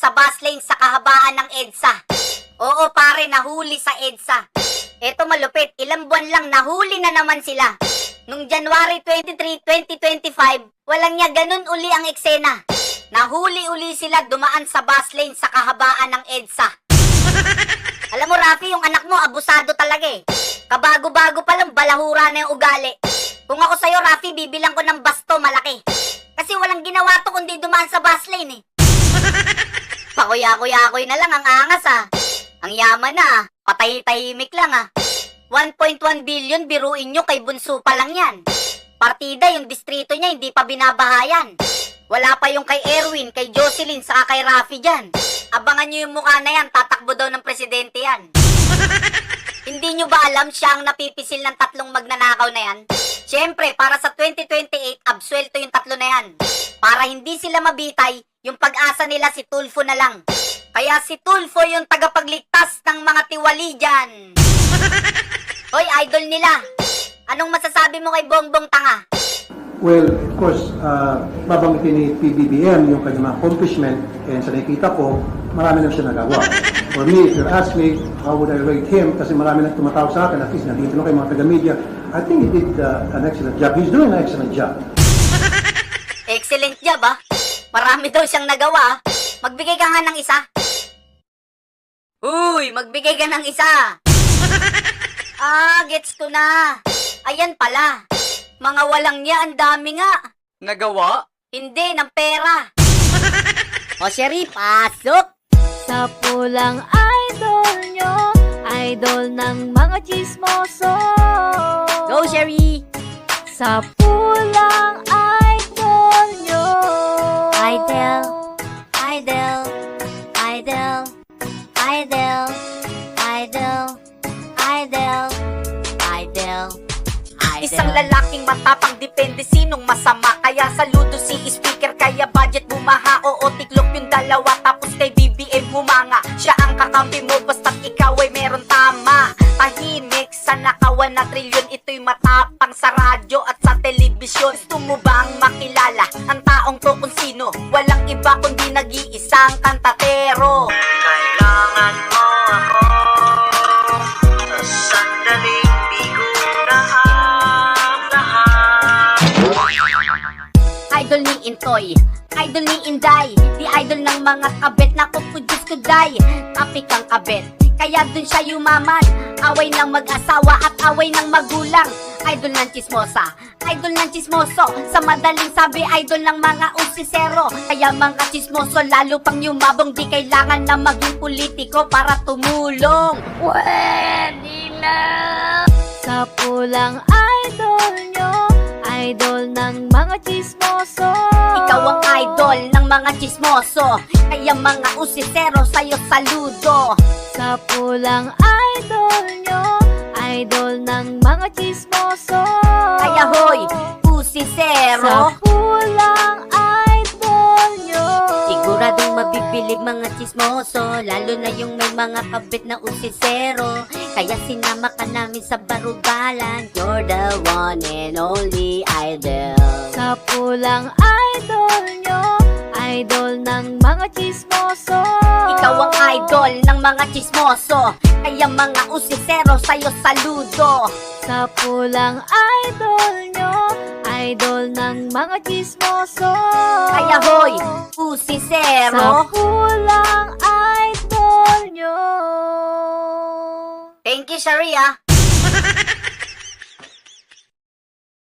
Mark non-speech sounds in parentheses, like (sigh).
sa bus lane sa kahabaan ng EDSA. Oo pare, nahuli sa EDSA. Eto malupit, ilang buwan lang nahuli na naman sila. Nung January 23, 2025, walang niya ganun uli ang eksena. Nahuli uli sila dumaan sa bus lane sa kahabaan ng EDSA. (laughs) Alam mo, Rafi, yung anak mo, abusado talaga eh. Kabago-bago pa lang, balahura na yung ugali. Kung ako sa'yo, Rafi, bibilang ko ng basto malaki. Kasi walang ginawa to kundi dumaan sa bus lane eh. (laughs) Pakuya-kuya-kuy na lang ang angas ah. Ang yaman na ah. Patay-tahimik lang ah. 1.1 billion biruin nyo kay Bunso pa lang yan. Partida yung distrito niya hindi pa binabahayan. Wala pa yung kay Erwin, kay Jocelyn, saka kay Rafi dyan. Abangan nyo yung mukha na yan, tatakbo daw ng presidente yan. (laughs) Hindi nyo ba alam siya ang napipisil ng tatlong magnanakaw na yan? Siyempre, para sa 2028, absuelto yung tatlo na yan. Para hindi sila mabitay, yung pag-asa nila si Tulfo na lang. Kaya si Tulfo yung tagapagligtas ng mga tiwali dyan. (laughs) Hoy, idol nila. Anong masasabi mo kay Bongbong Tanga? Well, of course, uh, babanggitin ni PBBM yung kanyang mga accomplishment and sa nakikita ko, marami na siya nagawa. (laughs) For me, if you ask me, how would I rate him? Kasi marami na tumatawag sa akin, at least nandito na kayo mga taga-media. I think he did uh, an excellent job. He's doing an excellent job. Excellent job, ah. Marami daw siyang nagawa. ah. Magbigay ka nga ng isa. Uy, magbigay ka ng isa. (laughs) ah, gets ko na. Ayan pala. Mga walang niya, ang dami nga. Nagawa? Hindi, ng pera. (laughs) o, Sherry, pasok. Sa pulang idol nyo, idol ng mga chismoso. Go, Sherry. Sa idol, idol, Isang lalaking matapang depende sinong masama? Kaya saludo si speaker kaya budget bumaha. Oo tiklop yung dalawa tapos kay BBM humanga. Siya ang kakampi mo basta't ikaw ay meron tama. Tahimik sa nakawan na trilyon Ito'y matapang sa radyo at sa telebisyon. Gusto mo bang makilala ang taong to kung sino? Walang iba kundi nag-iisang kantatero. Kailangan Intoy Idol ni Inday Di idol ng mga kabet. Na kukudus kuday Topic ang kabet. Kaya dun siya yumaman Away ng mag-asawa at away ng magulang. Idol ng chismosa Idol ng chismoso. Sa madaling sabi idol ng mga usisero. Kaya mga chismoso lalo pang yumabong Di kailangan na maging politiko para tumulong. Pwede na Sa pulang idol mga chismoso. Ikaw ang idol ng mga chismoso Kaya mga usisero sa'yo saludo Sa pulang idol nyo, idol ng mga chismoso. Kaya hoy, Sa usisero pulang idol nyo. Siguradong mabibilig mga chismoso Lalo na yung may mga kabit na usisero Kaya sinama ka namin sa barugalan You're the one and only idol Sa pulang idol nyo, idol ng mga chismoso. Ikaw ang idol ng mga chismoso Kaya mga usisero sa'yo saludo Sa pulang idol nyo, idol ng mga chismoso. Kaya hoy, Sa usisero pulang idol nyo. Thank you, Sharia